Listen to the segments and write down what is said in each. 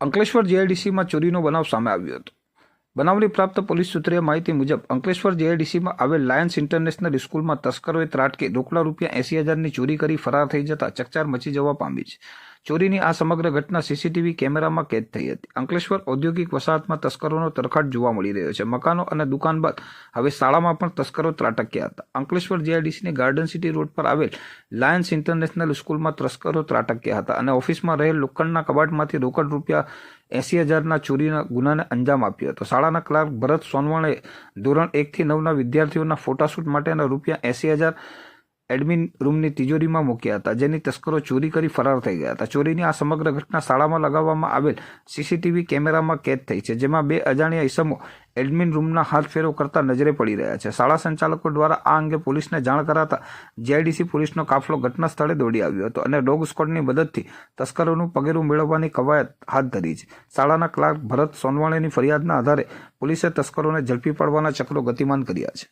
અંકલેશ્વર જેઆઈડીસીમાં ચોરીનો બનાવ સામે આવ્યો હતો. બનાવની પ્રાપ્ત પોલીસ સૂત્રે માહિતી મુજબ, અંકલેશ્વર જેઆઈડીસીમાં આવેલ લાયન્સ ઇન્ટરનેશનલ સ્કૂલમાં તસ્કરોએ ત્રાટકે રોકડા રૂપિયા એસી હજારની ચોરી કરી ફરાર થઈ જતા ચકચાર મચી જવા પામી છે. ચોરીની આ સમગ્ર ઘટના સીસીટીવી કેમેરામાં કેદ થઈ હતી. અંકલેશ્વર ઔદ્યોગિક વસાહતમાં તસ્કરોનો તરખાટ જોવા મળી રહ્યો છે. મકાનો અને દુકાન બાદ હવે શાળામાં પણ તસ્કરો ત્રાટક્યા હતા. અંકલેશ્વર જીઆઈડીસીની ગાર્ડન સિટી રોડ પર આવેલ લાયન્સ ઇન્ટરનેશનલ સ્કૂલમાં તસ્કરો ત્રાટક્યા હતા અને ઓફિસમાં રહેલ લોખંડના કબાટમાંથી રોકડ રૂપિયા એસી હજારના ચોરીના ગુનાને અંજામ આપ્યો હતો. શાળાના ક્લાર્ક ભરત સોનવણે ધોરણ એકથી નવના વિદ્યાર્થીઓના ફોટાશૂટ માટેના રૂપિયા એસી હજાર એડમિન રૂમની તિજોરીમાં મૂક્યા હતા, જેની તસ્કરો ચોરી કરી ફરાર થઈ ગયા હતા. ચોરીની આ સમગ્ર ઘટના શાળામાં લગાવવામાં આવેલ સીસીટીવી કેમેરામાં કેદ થઈ છે, જેમાં બે અજાણ્યા ઇસમો એડમિન રૂમના હાથ ફેરો કરતા નજરે પડી રહ્યા છે. શાળા સંચાલકો દ્વારા આ અંગે પોલીસને જાણ કરાતા જીઆઈડીસી પોલીસનો કાફલો ઘટના સ્થળે દોડી આવ્યો હતો અને ડોગ સ્કોડની મદદથી તસ્કરોનું પગેરું મેળવવાની કવાયત હાથ ધરી છે. શાળાના ક્લાર્ક ભરત સોનવાણેની ફરિયાદના આધારે પોલીસે તસ્કરોને ઝડપી પાડવાના ચક્રો ગતિમાન કર્યા છે.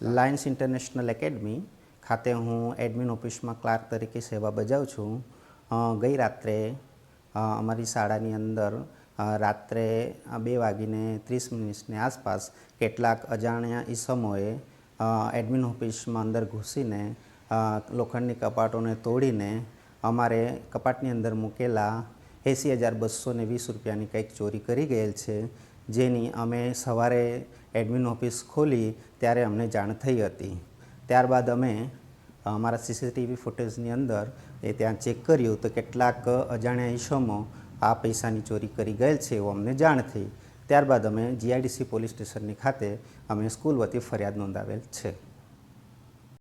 લાયન્સ ઇન્ટરનેશનલ એકેડમી ખાતે હું એડમિન ઓફિસમાં ક્લાર્ક તરીકે સેવા બજાવું છું. ગઈ રાત્રે અમારી શાળાની અંદર રાત્રે બે વાગીને ત્રીસ મિનિટની આસપાસ કેટલાક અજાણ્યા ઈસમોએ એડમિન ઓફિસમાં અંદર ઘૂસીને લોખંડની કપાટોને તોડીને અમારે કપાટની અંદર મૂકેલા એંસી હજાર બસો ને વીસ રૂપિયાની કંઈક ચોરી કરી ગયેલ છે. જેની અમે સવારે એડમિન ઓફિસ ખોલી ત્યારે અમને જાણ થઈ હતી. ત્યારબાદ અમે અમારા સીસીટીવી ફૂટેજની અંદર એ ત્યાં ચેક કર્યું તો કેટલાક અજાણ્યા ઈસમો આ પૈસાની ચોરી કરી ગયેલ છે એવું અમને જાણ થઈ. ત્યારબાદ અમે જીઆઈડીસી પોલીસ સ્ટેશનની ખાતે અમે સ્કૂલ વતી ફરિયાદ નોંધાવેલ છે.